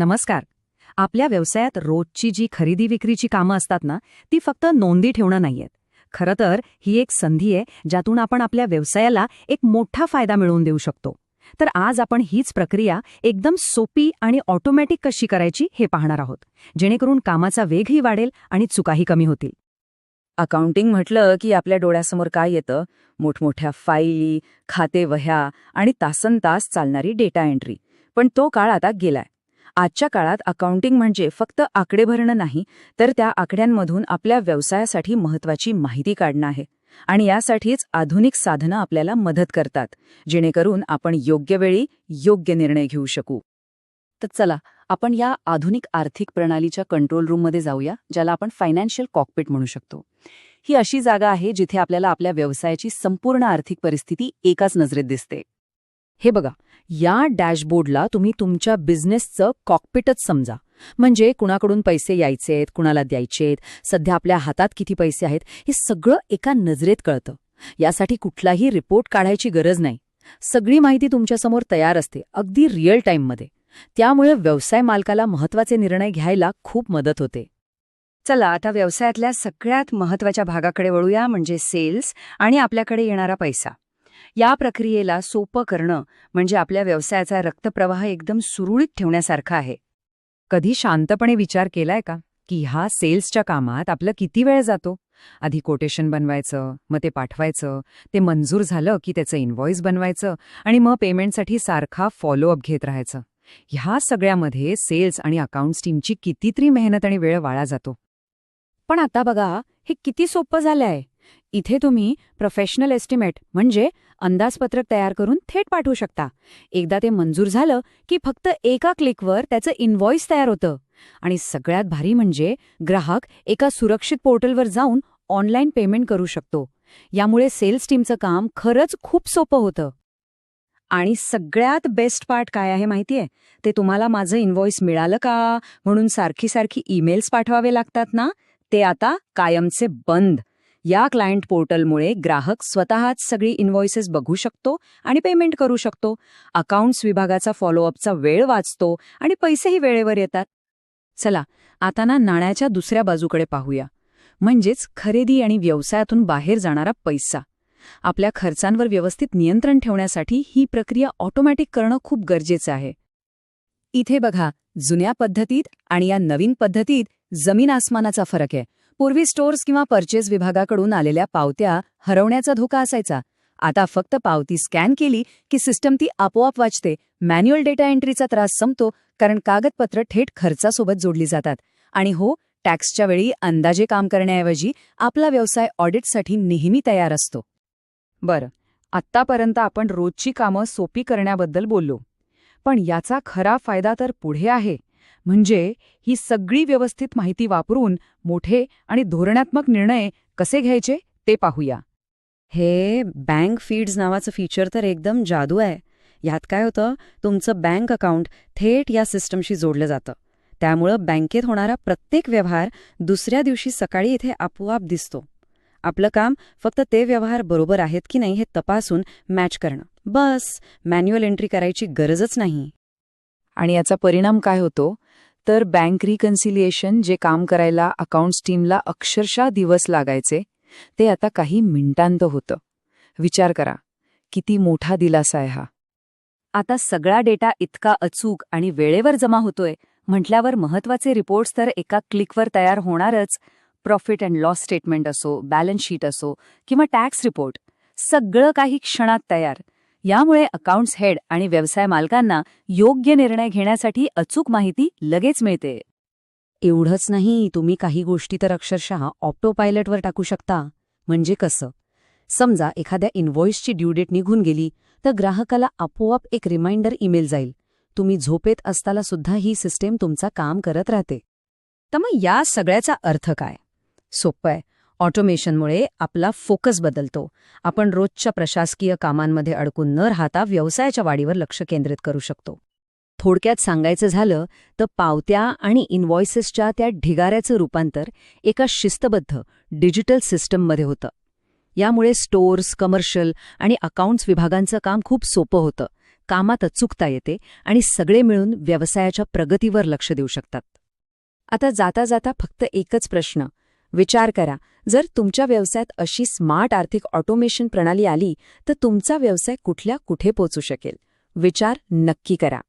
नमस्कार. आपल्या व्यवसायात रोजची जी खरेदी विक्रीची कामं असतात ना ती फक्त नोंदी ठेवणं नाहीयेत. खरं तर ही एक संधी आहे ज्यातून आपण आपल्या व्यवसायाला एक मोठा फायदा मिळवून देऊ शकतो. तर आज आपण हीच प्रक्रिया एकदम सोपी आणि ऑटोमॅटिक कशी करायची हे पाहणार आहोत. जेणेकरून कामाचा वेगही वाढेल आणि चुकाही कमी होतील. अकाउंटिंग म्हटलं की आपल्या डोळ्यासमोर काय येतं? मोठमोठ्या फाईली खाते वह्या आणि तासन तास चालणारी डेटा एंट्री. पण तो काळ आता गेलाय. आजच्या काळात अकाउंटिंग म्हणजे फक्त आकडे भरणं नाही तर त्या आकड्यांमधून आपल्या व्यवसायासाठी महत्वाची माहिती काढणं आहे. आणि यासाठीच आधुनिक साधनं आपल्याला मदत करतात जेणेकरून आपण योग्य वेळी योग्य निर्णय घेऊ शकू. तर चला आपण या आधुनिक आर्थिक प्रणालीच्या कंट्रोल रूममध्ये जाऊया ज्याला आपण फायनान्शियल कॉकपिट म्हणू शकतो. ही अशी जागा आहे जिथे आपल्याला आपल्या व्यवसायाची संपूर्ण आर्थिक परिस्थिती एकाच नजरेत दिसते. हे बघा या डॅशबोर्डला तुम्ही तुमच्या बिझनेसचं कॉकपिटच समजा. म्हणजे कुणाकडून पैसे यायचेत कुणाला द्यायचेत सध्या आपल्या हातात किती पैसे आहेत हे सगळं एका नजरेत कळतं. यासाठी कुठलाही रिपोर्ट काढायची गरज नाही. सगळी माहिती तुमच्यासमोर तयार असते अगदी रिअल टाईममध्ये त्यामुळे व्यवसाय मालकाला महत्त्वाचे निर्णय घ्यायला खूप मदत होते. चला आता व्यवसायातल्या सगळ्यात महत्त्वाच्या भागाकडे वळूया म्हणजे सेल्स आणि आपल्याकडे येणारा पैसा. या प्रक्रियेला सोपं करणं म्हणजे आपल्या व्यवसायाचा रक्तप्रवाह एकदम सुरळीत ठेवण्यासारखा आहे. कधी शांतपणे विचार केलाय का? की ह्या सेल्सच्या कामात आपलं किती वेळ जातो? आधी कोटेशन बनवायचं मग ते पाठवायचं ते मंजूर झालं की त्याचं इन्व्हॉइस बनवायचं आणि मग पेमेंटसाठी सारखा फॉलोअप घेत राहायचं. ह्या सगळ्यामध्ये सेल्स आणि अकाउंट्स टीमची कितीतरी मेहनत आणि वेळ वाळा जातो. पण आता बघा हे किती सोपं झालंय. इथे तुम्ही प्रोफेशनल एस्टिमेट म्हणजे अंदाजपत्रक तयार करून थेट पाठवू शकता. एकदा ते मंजूर झालं की फक्त एका क्लिकवर त्याचं इनव्हॉइस तयार होतं. आणि सगळ्यात भारी म्हणजे ग्राहक एका सुरक्षित पोर्टलवर जाऊन ऑनलाईन पेमेंट करू शकतो. यामुळे सेल्स टीमचं काम खरंच खूप सोपं होतं. आणि सगळ्यात बेस्ट पार्ट काय आहे माहितीये? ते तुम्हाला माझं इनव्हॉइस मिळालं का? म्हणून सारखी सारखी ईमेल्स पाठवावे लागतात ना? ते आता कायमचे बंद. या क्लायंट पोर्टलमुळे ग्राहक स्वतःच सगळी इन्व्हॉइसेस बघू शकतो आणि पेमेंट करू शकतो. अकाउंट्स विभागाचा फॉलोअपचा वेळ वाचतो आणि पैसेही वेळेवर येतात. चला आता ना नाण्याच्या दुसऱ्या बाजूकडे पाहूया. म्हणजेच खरेदी आणि व्यवसायातून बाहेर जाणारा पैसा. आपल्या खर्चांवर व्यवस्थित नियंत्रण ठेवण्यासाठी ही प्रक्रिया ऑटोमॅटिक करणं खूप गरजेचं आहे. इथे बघा जुन्या पद्धतीत आणि या नवीन पद्धतीत जमीन आसमानाचा फरक आहे. पूर्वी स्टोअर्स किंवा परचेस विभागाकडून आलेल्या पावत्या हरवण्याचा धोका असायचा. आता फक्त पावती स्कॅन केली की सिस्टम ती आपोआप वाचते मॅन्युअल डेटा एंट्रीचा त्रास संपतो कारण कागदपत्र थेट खर्चासोबत जोडली जातात. आणि हो टॅक्सच्या वेळी अंदाजे काम करण्याऐवजी आपला व्यवसाय ऑडिटसाठी नेहमी तयार असतो. बरं आत्तापर्यंत आपण रोजची कामं सोपी करण्याबद्दल बोललो. पण याचा खरा फायदा तर पुढे आहे. म्हणजे ही सगळी व्यवस्थित माहिती वापरून मोठे आणि धोरणात्मक निर्णय कसे घ्यायचे ते पाहूया. हे बँक फीड्स नावाचं फीचर तर एकदम जादू आहे. यात काय होतं? तुमचं बँक अकाउंट थेट या सिस्टमशी जोडलं जातं. त्यामुळं बँकेत होणारा प्रत्येक व्यवहार दुसऱ्या दिवशी सकाळी इथे आपोआप दिसतो. आपलं काम फक्त ते व्यवहार बरोबर आहेत की नाही हे तपासून मॅच करणं. बस मॅन्युअल एंट्री करायची गरजच नाही. आणि याचा परिणाम काय होतो? तर बँक रिकन्सिलिएशन जे काम करायला अकाउंट्स टीमला अक्षरशः दिवस लागायचे ते आता काही मिनिटांत होतं. विचार करा किती मोठा दिलासा आहे हा. आता सगळा डेटा इतका अचूक आणि वेळेवर जमा होतोय म्हटल्यावर महत्त्वाचे रिपोर्ट्स तर एका क्लिकवर तयार होणारच. प्रॉफिट अँड लॉस स्टेटमेंट असो बॅलन्स शीट असो किंवा टॅक्स रिपोर्ट सगळं काही क्षणात तयार. यामुळे अकाउंट्स हेड आणि व्यवसाय मालकांना योग्य निर्णय घेण्यासाठी अचूक माहिती लगेच मिळते. एवढंच नाही तुम्ही काही गोष्टी तर अक्षरशः ऑप्टो पायलटवर टाकू शकता. म्हणजे कसं? समजा एखाद्या इन्व्हॉइसची ड्यू डेट निघून गेली तर ग्राहकाला आपोआप एक रिमाइंडर ईमेल जाईल. तुम्ही झोपेत असताना सुद्धा ही सिस्टीम तुमचा काम करत राहते. तर मग या सगळ्याचा अर्थ काय? सोपं आहे. ऑटोमेशनमुळे आपला फोकस बदलतो. आपण रोजच्या प्रशासकीय कामांमध्ये अडकून न राहता व्यवसायाच्या वाढीवर लक्ष केंद्रित करू शकतो. थोडक्यात सांगायचं झालं तर पावत्या आणि इनव्हॉइसेसच्या त्या ढिगाऱ्याचं रूपांतर एका शिस्तबद्ध डिजिटल सिस्टममध्ये होतं. यामुळे स्टोअर्स कमर्शियल आणि अकाउंट्स विभागांचं काम खूप सोपं होतं. कामात अचूकता येते आणि सगळे मिळून व्यवसायाच्या प्रगतीवर लक्ष देऊ शकतात. आता जाता जाता फक्त एकच प्रश्न विचार करा. जर तुमच्या व्यवसायात अशी स्मार्ट आर्थिक ऑटोमेशन प्रणाली आली तर तुमचा व्यवसाय कुठल्या कुठे पोचू शकेल? विचार नक्की करा.